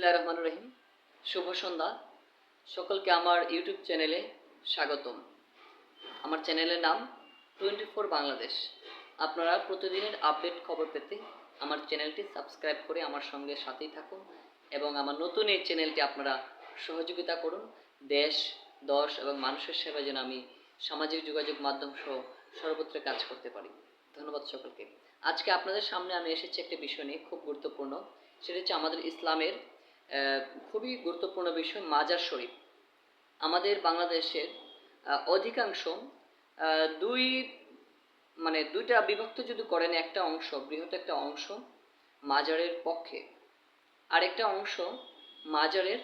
বিসমিল্লাহ রহমান রহিম। শুভ সন্ধ্যা। সকলকে আমার ইউটিউব চ্যানেলে স্বাগতম। আমার চ্যানেলের নাম টোয়েন্টি ফোর বাংলাদেশ। আপনারা প্রতিদিনের আপডেট খবর পেতে আমার চ্যানেলটি সাবস্ক্রাইব করে আমার সঙ্গে সাথেই থাকুন এবং আমার নতুন এই চ্যানেলটি আপনারা সহযোগিতা করুন। দেশ, দশ এবং মানুষের সেবা যেন আমি সামাজিক যোগাযোগ মাধ্যম সহ সর্বত্র কাজ করতে পারি। ধন্যবাদ সকলকে। আজকে আপনাদের সামনে আমি এসেছি একটা বিষয় নিয়ে খুব গুরুত্বপূর্ণ। সেটা হচ্ছে আমাদের ইসলামের খুবই গুরুত্বপূর্ণ বিষয় মাজার শরীফ। আমাদের বাংলাদেশের অধিকাংশ দুই মানে দুইটা বিভক্ত যদি করেন, একটা অংশ, বৃহৎ একটা অংশ মাজারের পক্ষে আর একটা অংশ মাজারের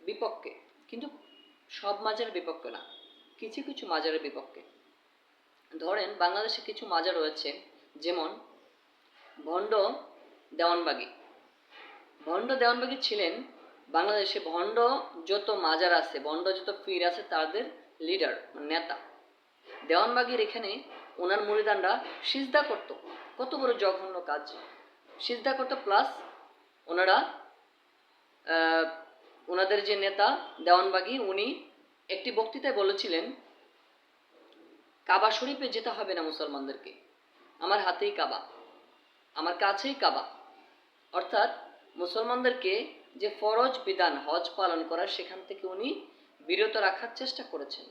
বিপক্ষে। কিন্তু সব মাজারের বিপক্ষে না, কিছু কিছু মাজারের বিপক্ষে। ধরেন, বাংলাদেশে কিছু মাজার রয়েছে, যেমন ভণ্ড দেওয়ানবাগী। ভণ্ড দেওয়ানবাগী ছিলেন বাংলাদেশে ভণ্ড যত মাজার আছে, ভণ্ড যত পীর আছে তাদের লিডার নেতা। দেওয়ানবাগীর এখানে ওনার মুরিদানরা সিজদা করত। কত বড় জঘন্য কাজ। সিজদা করত প্লাস ওনারা ওনাদের যে নেতা দেওয়ানবাগী, উনি একটি বক্তৃতায় বলেছিলেন, কাবা শরীফে যেতে হবে না মুসলমানদেরকে। আমার হাতেই কাবা, আমার কাছেই কাবা। অর্থাৎ মুসলমানদেরকে যে ফরজ বিধান, হজ পালন করার সেখান থেকে উনি বিরত রাখার চেষ্টা করেছেন।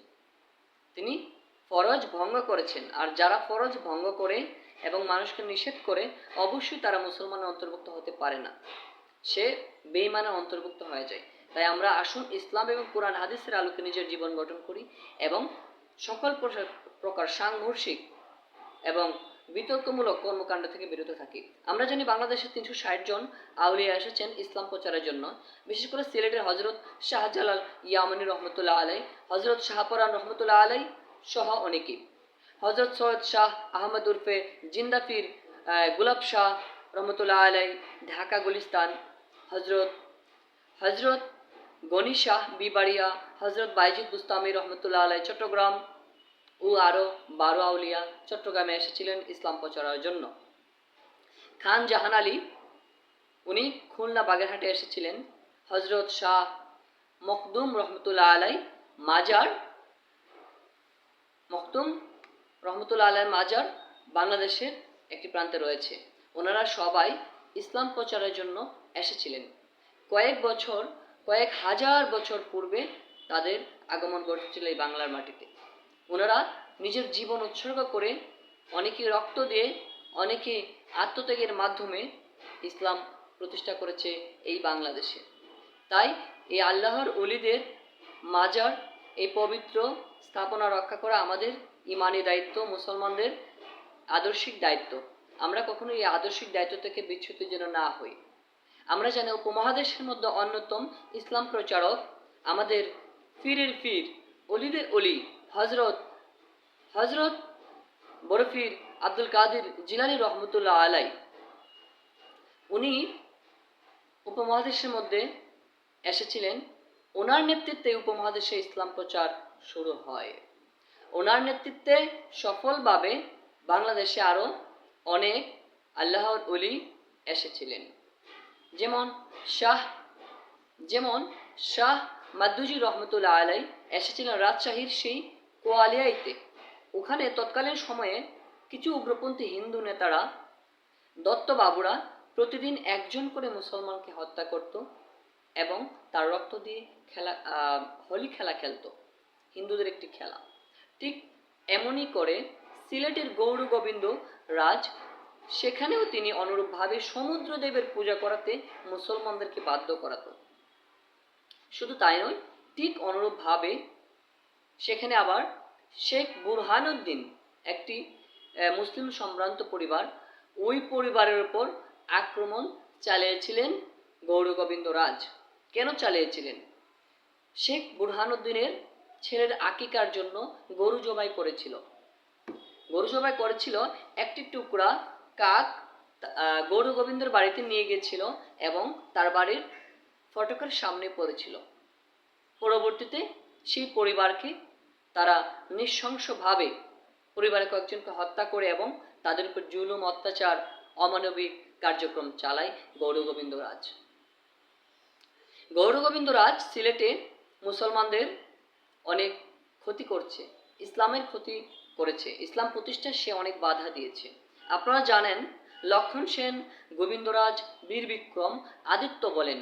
তিনি ফরজ ভঙ্গ করেছেন। আর যারা ফরজ ভঙ্গ করে এবং মানুষকে নিষেধ করে, অবশ্যই তারা মুসলমানের অন্তর্ভুক্ত হতে পারে না। সে বেইমানের অন্তর্ভুক্ত হয়ে যায়। তাই আমরা আসুন ইসলাম এবং কোরআন হাদিসের আলোকে নিজের জীবন গঠন করি এবং সকল প্রকার সাংঘর্ষিক এবং বিতর্কমূলক কর্মকাণ্ড থেকে বিরত থাকি। আমরা জানি বাংলাদেশের তিনশো ষাট জন আউলিয়া এসেছেন ইসলাম প্রচারের জন্য। বিশেষ করে সিলেটের হজরত শাহজালাল ইয়ামনি রহমতুল্লাহ আলাই হজরত শাহপরান রহমতুল্লাহ আলাই সহ অনেকে হজরত সৈয়দ শাহ আহমদ উরফে জিন্দাফির গুলাব শাহ রহমতুল্লাহ আলাই, ঢাকা গুলিস্তান হজরত হজরত গনি শাহ বিবাড়িয়া হজরত বাইজিদ বুস্তামি রহমতুল্লাহ আলাই, চট্টগ্রাম ও আরও বারো আউলিয়া চট্টগ্রামে এসেছিলেন ইসলাম প্রচারের জন্য। খান জাহান আলী, উনি খুলনা বাগেরহাটে এসেছিলেন। হজরত শাহ মখদুম রহমতুল্লাহ আলাই মাজার, মখদুম রহমতুল্লাহ আলাই মাজার বাংলাদেশের একটি প্রান্তে রয়েছে। ওনারা সবাই ইসলাম প্রচারের জন্য এসেছিলেন। কয়েক বছর, কয়েক হাজার বছর পূর্বে তাদের আগমন ঘটেছিল এই বাংলার মাটিতে। ওনারা নিজের জীবন উৎসর্গ করে অনেকে রক্ত দিয়ে, অনেকে আত্মত্যাগের মাধ্যমে ইসলাম প্রতিষ্ঠা করেছে এই বাংলাদেশে। তাই এই আল্লাহর অলিদের মাজার, এই পবিত্র স্থাপনা রক্ষা করা আমাদের ইমানি দায়িত্ব, মুসলমানদের আদর্শিক দায়িত্ব। আমরা কখনো এই আদর্শিক দায়িত্ব থেকে বিচ্যুত যেন না হই। আমরা জানি উপমহাদেশের মধ্যে অন্যতম ইসলাম প্রচারক, আমাদের ফিরের ফির অলিদের অলি হজরত হজরত বরফির আব্দুল কাদের জিলানি রহমতুল্লাহ আলাই। উনি উপমহাদেশের মধ্যে এসেছিলেন। ওনার নেতৃত্বে উপমহাদেশে ইসলাম প্রচার শুরু হয়। ওনার নেতৃত্বে সফলভাবে বাংলাদেশে আরও অনেক আল্লাহর অলি এসেছিলেন। যেমন শাহ যেমন শাহ মাদ্দুজি রহমতুল্লাহ আলাই এসেছিলেন রাজশাহীর সেই কোয়ালিয়াইতে। ওখানে তৎকালীন সময়ে কিছু উগ্রপন্থী হিন্দু নেতারা, দত্তবাবুরা প্রতিদিন একজন করে মুসলমানকে হত্যা করত এবং তার রক্ত দিয়ে খেলা হোলি খেলা খেলতো, হিন্দুদের একটি খেলা। ঠিক এমনই করে সিলেটের গৌর গোবিন্দ রাজ, সেখানেও তিনি অনুরূপভাবে সমুদ্রদেবের পূজা করাতে মুসলমানদেরকে বাধ্য করাতো। শুধু তাই নয়, ঠিক অনুরূপভাবে সেখানে আবার শেখ বুরহানুদ্দিন, একটি মুসলিম সম্ভ্রান্ত পরিবার, ওই পরিবারের উপর আক্রমণ চালিয়েছিলেন গৌরগোবিন্দ রাজ। কেন চালিয়েছিলেন? শেখ বুরহানুদ্দিনের ছেলের আকিকার জন্য গরু জবাই করেছিল। গরু জবাই করেছিল একটি টুকরা কাক গৌর গোবিন্দর বাড়িতে নিয়ে গিয়েছিল এবং তার বাড়ির ফটকের সামনে পড়েছিল। পরবর্তীতে সেই পরিবারকে তারা নৃশংসভাবে পরিবারের কয়েকজনকে হত্যা করে এবং তাদের উপর জুলুম, অত্যাচার, অমানবিক কার্যক্রম চালায় গৌর গোবিন্দ রাজ। গৌরগোবিন্দ রাজ সিলেটে মুসলমানদের অনেক ক্ষতি করছে, ইসলামের ক্ষতি করেছে, ইসলাম প্রতিষ্ঠায় সে অনেক বাধা দিয়েছে। আপনারা জানেন, লক্ষণ সেন গোবিন্দরাজ বীর বিক্রম, আদিত্য বলেন।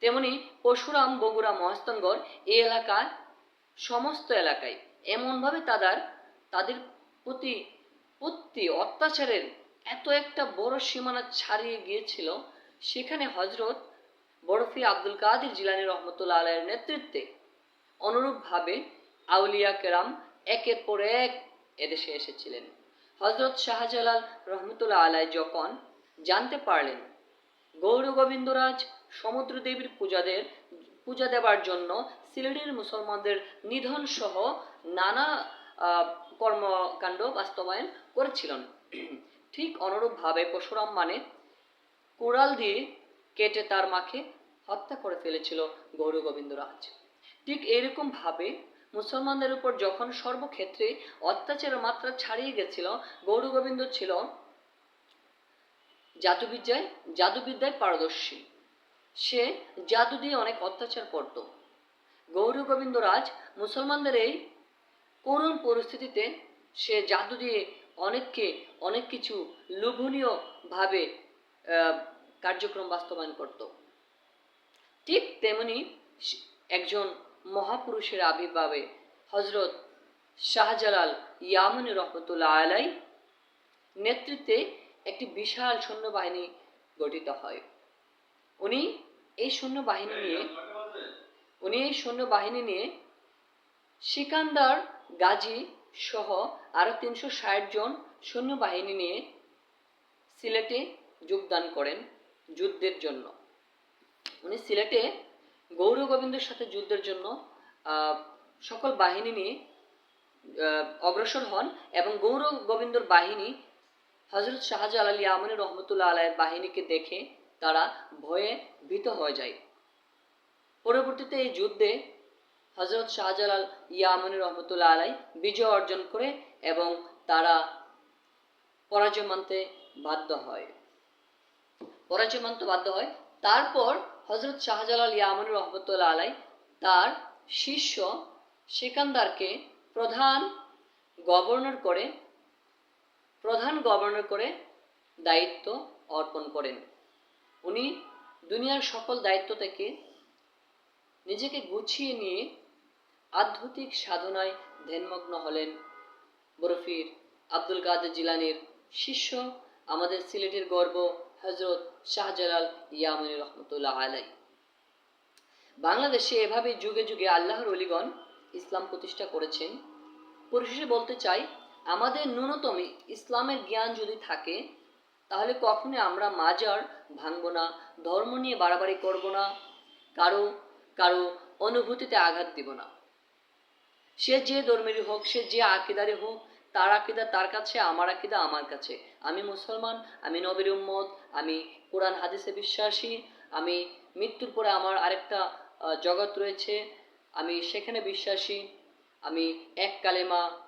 তেমনি পরশুরাম, বগুড়া মহাস্তঙ্গর এই এলাকায় সমস্ত এলাকায়। এমনভাবে তাদের তাদের প্রতি প্রতি অত্যাচারের এত একটা বড় সীমানা ছাড়িয়ে গিয়েছিল, সেখানে হজরত বরফি আব্দুল কাদের জিলানি রহমতুল্লাহ আলাইয়ের নেতৃত্বে অনুরূপভাবে আউলিয়া কেরাম একের পর এক এদেশে এসেছিলেন। হজরত শাহজালাল রহমতুল্লাহ আলাই যখন জানতে পারলেন গৌর গোবিন্দরাজ সমুদ্র দেবীর পূজাদের, পূজা দেবার জন্য সিলেটের মুসলমানদের নিধন সহ নানা কর্মকাণ্ড বাস্তবায়ন করেছিলেন। ঠিক অনুরূপভাবে পরশুরাম মানে কোড়াল দিয়ে কেটে তার মাকে হত্যা করে ফেলেছিল গৌর গোবিন্দরাজ। ঠিক এরকম ভাবে মুসলমানদের উপর যখন সর্বক্ষেত্রে অত্যাচারের মাত্রা ছাড়িয়ে গেছিল, গৌর গোবিন্দ ছিল জাদুবিদ্যায় জাদুবিদ্যায় পারদর্শী। সে জাদু দিয়ে অনেক অত্যাচার করত। গৌর গোবিন্দ রাজ মুসলমানদের এই করুণ পরিস্থিতিতে সে জাদু দিয়ে অনেককে অনেক কিছু লোভনীয় ভাবে আহ, কার্যক্রম বাস্তবায়ন করত। ঠিক তেমনি একজন মহাপুরুষের আবির্ভাবে হজরত শাহজালাল ইয়ামনি রহমতুল্লাহ আলাই নেতৃত্বে একটি বিশাল সৈন্যবাহিনী গঠিত হয়। উনি এই সৈন্যবাহিনী নিয়ে উনি এই সৈন্যবাহিনী নিয়ে সিকান্দার, গাজী সহ আরও তিনশো ষাট জন সৈন্যবাহিনী নিয়ে সিলেটে যোগদান করেন যুদ্ধের জন্য। উনি সিলেটে গৌর গোবিন্দের সাথে যুদ্ধের জন্য সকল বাহিনী নিয়ে অগ্রসর হন এবং গৌর গোবিন্দর বাহিনী হজরত শাহজালাল ইয়ামনি রহমতুল্লাহ আলাইয়ের বাহিনীকে দেখে তারা ভয়ে ভীত হয়ে যায়। পরবর্তীতে এই যুদ্ধে হজরত শাহজালাল ইয়ামনি রহমতুল্লাহ আলাই বিজয় অর্জন করে এবং তারা পরাজয় মানতে বাধ্য হয়। পরাজয় মানতে বাধ্য হয়। তারপর হজরত শাহজালাল ইয়ামনি রহমতুল্লাহ আলাই তার শিষ্য সেকান্দারকে প্রধান গভর্নর করে, প্রধান গভর্নর করে দায়িত্ব অর্পণ করেন। উনি দুনিয়ার সকল দায়িত্ব থেকে নিজেকে গুছিয়ে নিয়ে আধ্যাত্মিক সাধনায় ধ্যানমগ্ন হলেন বরফির আব্দুল কাদের জিলানির শিষ্য, আমাদের সিলেটের গর্ব হজরত শাহজালাল ইয়ামনি রহমতুল্লাহ আলাই বাংলাদেশে এভাবে যুগে যুগে আল্লাহর অলিগণ ইসলাম প্রতিষ্ঠা করেছেন। পরিশেষে বলতে চাই, আমাদের ন্যূনতম ইসলামের জ্ঞান যদি থাকে, তাহলে কখনোই আমরা মাজার ভাঙবো না, ধর্ম নিয়ে বাড়াবাড়ি করব না। কারও কারও অনুভূতিতে আঘাত দিব না। সে যে ধর্মেরই হোক, সে যে আকিদারই হোক, তার আকিদা তার কাছে, আমার আকিদা আমার কাছে। আমি মুসলমান, আমি নবীর উম্মত, আমি কোরআন, হাদিসে বিশ্বাসী, আমি মৃত্যুর পরে আমার আরেকটা জগৎ রয়েছে, আমি সেখানে বিশ্বাসী, আমি এক কালেমা,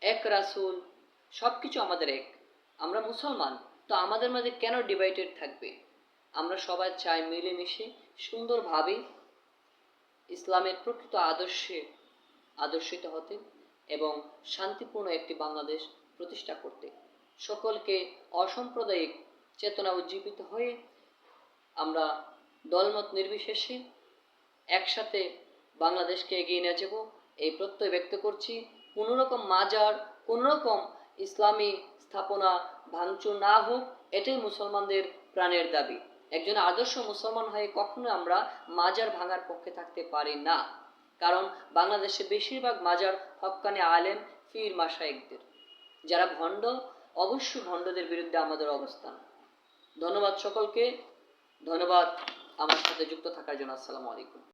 এক রাসূল সব কিছু আমাদের এক। আমরা মুসলমান, তো আমাদের মাঝে কেন ডিভাইডেড থাকবে? আমরা সবাই চাই মিলেমিশে সুন্দরভাবে ইসলামের প্রকৃত আদর্শে আদর্শিত হতে এবং শান্তিপূর্ণ একটি বাংলাদেশ প্রতিষ্ঠা করতে। সকলকে অসাম্প্রদায়িক চেতনা উজ্জীবিত হয়ে আমরা দলমত নির্বিশেষে একসাথে বাংলাদেশকে এগিয়ে নিয়ে যাব। এই প্রত্যয় ব্যক্ত করছি। কোনো রকম মাজার, কোনো রকম ইসলামী স্থাপনা ভাঙচুর না হোক, এটাই মুসলমানদের প্রাণের দাবি। একজন আদর্শ মুসলমান হয়ে কখনো আমরা মাজার ভাঙার পক্ষে থাকতে পারি না। কারণ বাংলাদেশে বেশিরভাগ মাজার হক্কানে আলেম ফির মাসায়েকদের যারা ভণ্ড অবশ্যই ভণ্ডদের বিরুদ্ধে আমাদের অবস্থান। ধন্যবাদ সকলকে। ধন্যবাদ আমার সাথে যুক্ত থাকার জন্য। আসসালামু আলাইকুম।